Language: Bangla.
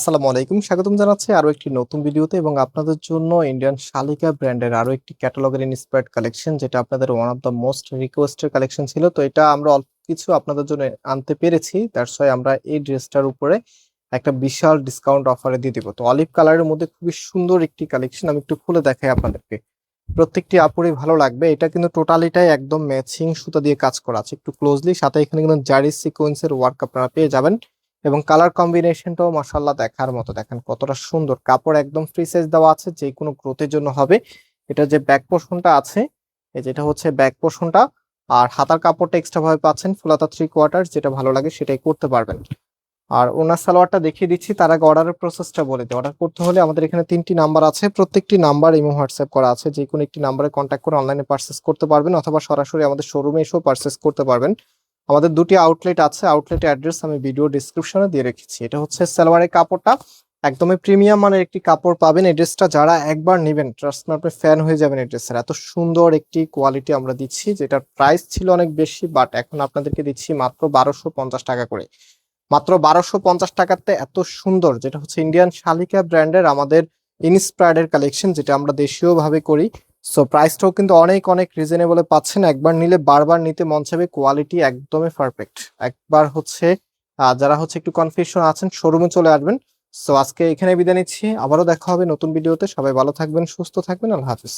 আসসালামু আলাইকুম। স্বাগতম জানাচ্ছি আরও একটি নতুন ভিডিওতে এবং আপনাদের জন্য ইন্ডিয়ান শালিকা ব্র্যান্ডের আরও একটি ক্যাটালগের ইন্সপায়ার্ড কালেকশন যেটা আপনাদের one of the most requested collection ছিল। তো এটা আমরা অল্প কিছু আপনাদের জন্য আনতে পেরেছি। দ্যাটস ওয়াই আমরা এই ড্রেসটার উপরে একটা বিশাল ডিসকাউন্ট অফারে দিয়ে দিব। তো অলিভ কালারের মধ্যে খুবই সুন্দর একটি কালেকশন আমি একটু খুলে দেখাই আপনাদেরকে। প্রত্যেকটি আপুরই ভালো লাগবে। এটা কিন্তু টোটালিটাই একদম ম্যাচিং সুতা দিয়ে কাজ করা আছে। একটু ক্লোজলি সাথে এখানে কিন্তু জারি সিকোয়েন্সের ওয়ার্ক আপনারা পেয়ে যাবেন। এবং কালার কম্বিনেশনটাও মাসাল্লাহ দেখার মতো। দেখেন কতটা সুন্দর। কাপড় একদম ফ্রি সাইজ দেওয়া আছে যে কোনো গ্রোথের জন্য হবে। এটা যে ব্যাক পোর্শনটা আছে যেটা হচ্ছে ব্যাক পোর্শনটা আর হাতার কাপড়টা এক্সট্রা ভাবে পাচ্ছেন ফুলাতা থ্রি কোয়ার্টার যেটা ভালো লাগে সেটাই করতে পারবেন। আর ওনার সালোয়ারটা দেখিয়ে দিচ্ছি, তার আগে অর্ডারের প্রসেসটা বলে দিই। অর্ডার করতে হলে আমাদের এখানে তিনটি নাম্বার আছে, প্রত্যেকটি নাম্বার ইমো হোয়াটসঅ্যাপ করা আছে। যে কোনো একটি নাম্বারে কন্ট্যাক্ট করে অনলাইনে পার্চেস করতে পারবেন, অথবা সরাসরি আমাদের শোরুমে এসেও পার্চেস করতে পারবেন। আমাদের দুটি আউটলেট আছে আউটলেট অ্যাড্রেস আমি ভিডিও ডিসক্রিপশনে দিয়ে রেখেছি। এটা হচ্ছে সালোয়ারের কাপড়টা। একদমই প্রিমিয়াম মানের একটি কাপড় পাবেন। এই ড্রেসটা যারা একবার নেবেন ট্রাস্ট মি আপনি ফ্যান হয়ে যাবেন এই ড্রেসের এত সুন্দর একটি কোয়ালিটি আমরা দিচ্ছি, যেটার প্রাইস ছিল অনেক বেশি বাট এখন আপনাদেরকে দিচ্ছি মাত্র বারোশো পঞ্চাশ টাকা করে। মাত্র বারোশো পঞ্চাশ টাকাতে এত সুন্দর, যেটা হচ্ছে ইন্ডিয়ান শালিকা ব্র্যান্ডের আমাদের ইনস্পায়ার্ডের কালেকশন যেটা আমরা দেশীয়ভাবে করি। সো প্রাইসটাও কিন্তু অনেক অনেক রিজনেবলে পাচ্ছেন। একবার নিলে বারবার নিতে মন চাইবে কোয়ালিটি একদমই পারফেক্ট একবার হচ্ছে যারা হচ্ছে একটু কনফিউশন আছেন শোরুমে চলে আসবেন। সো আজকে এখানে বিদায় নিচ্ছি। আবারও দেখা হবে নতুন ভিডিওতে সবাই ভালো থাকবেন, সুস্থ থাকবেন। আল্লাহ হাফিজ।